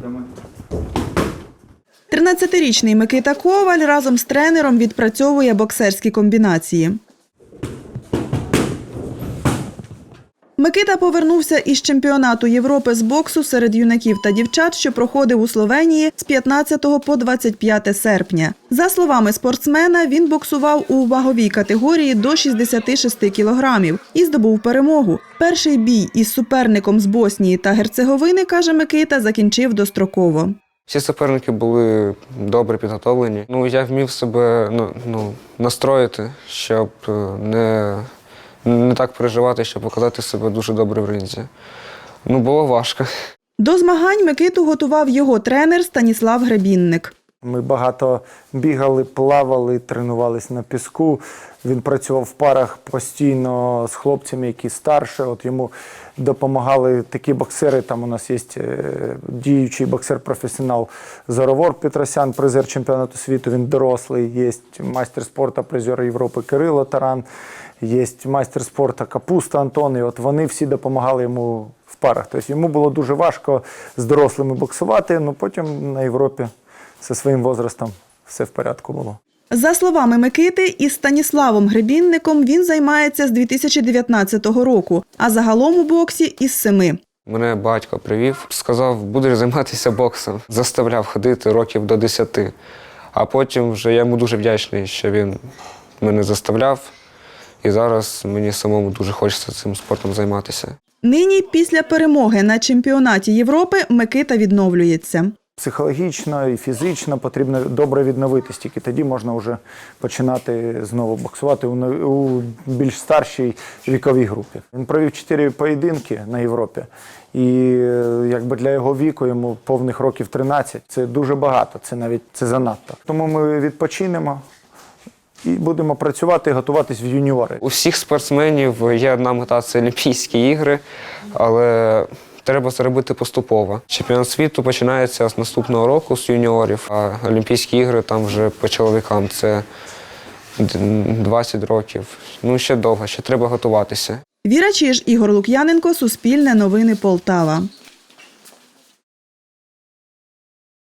Прямий. 13-річний Микита Коваль разом з тренером відпрацьовує боксерські комбінації. Микита повернувся із чемпіонату Європи з боксу серед юнаків та дівчат, що проходив у Словенії з 15 по 25 серпня. За словами спортсмена, він боксував у ваговій категорії до 66 кілограмів і здобув перемогу. Перший бій із суперником з Боснії та Герцеговини, каже Микита, закінчив достроково. Всі суперники були добре підготовлені. Ну, я вмів себе ну, ну, настроїти, щоб е, не, не так переживати, щоб показати себе дуже добре в ринзі. Ну, було важко. До змагань Микиту готував його тренер Станіслав Гребінник. Ми багато бігали, плавали, тренувалися на піску. Він працював в парах постійно з хлопцями, які старше. От йому допомагали такі боксери. Там у нас є е, діючий боксер-професіонал Зоровор Петросян, призер чемпіонату світу. Він дорослий. Є майстер спорту, призер Європи Кирило Таран, є майстер спорту Капуста Антон. І от вони всі допомагали йому в парах. Тобто йому було дуже важко з дорослими боксувати. Ну потім на Європі зі своїм возрастом все в порядку було. За словами Микити, із Станіславом Гребінником він займається з 2019 року, а загалом у боксі із семи. Мене батько привів, сказав, будеш займатися боксом. Заставляв ходити років до 10. А потім вже я йому дуже вдячний, що він мене заставляв. І зараз мені самому дуже хочеться цим спортом займатися. Нині, після перемоги на чемпіонаті Європи, Микита відновлюється. Психологічно і фізично потрібно добре відновитись, тільки тоді можна вже починати знову боксувати у, більш старшій віковій групі. Він провів чотири поєдинки на Європі, і е, якби для його віку йому повних років 13. Це дуже багато, це навіть це занадто. Тому ми відпочинемо і будемо працювати готуватись в юніори. У всіх спортсменів є одна мета це Олімпійські ігри, але треба це робити поступово. Чемпіонат світу починається з наступного року з юніорів, а Олімпійські ігри там вже по чоловікам це 20 років. Ну ще довго, ще треба готуватися. Віра Чиж, Ігор Лук'яненко, Суспільне новини Полтава.